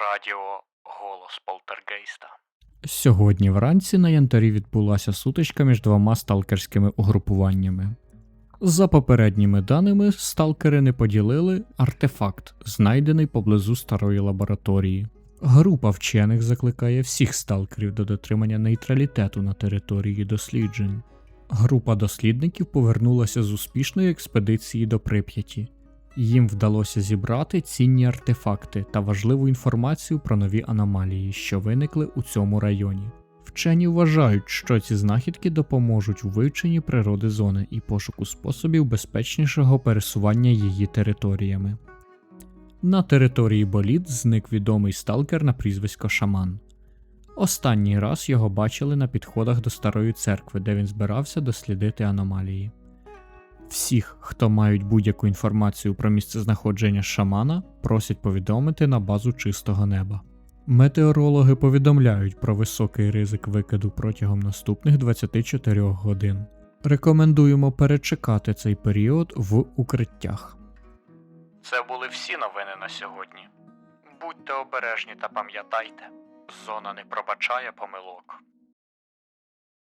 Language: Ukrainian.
Радіо Голос Полтергейста. Сьогодні вранці на Янтарі відбулася сутичка між двома сталкерськими угрупуваннями. За попередніми даними, сталкери не поділили артефакт, знайдений поблизу старої лабораторії. Група вчених закликає всіх сталкерів до дотримання нейтралітету на території досліджень. Група дослідників повернулася з успішної експедиції до Прип'яті. Їм вдалося зібрати цінні артефакти та важливу інформацію про нові аномалії, що виникли у цьому районі. Вчені вважають, що ці знахідки допоможуть у вивченні природи зони і пошуку способів безпечнішого пересування її територіями. На території боліт зник відомий сталкер на прізвисько Шаман. Останній раз його бачили на підходах до старої церкви, де він збирався дослідити аномалії. Всіх, хто мають будь-яку інформацію про місцезнаходження шамана, просять повідомити на базу чистого неба. Метеорологи повідомляють про високий ризик викиду протягом наступних 24 годин. Рекомендуємо перечекати цей період в укриттях. Це були всі новини на сьогодні. Будьте обережні та пам'ятайте, зона не пробачає помилок.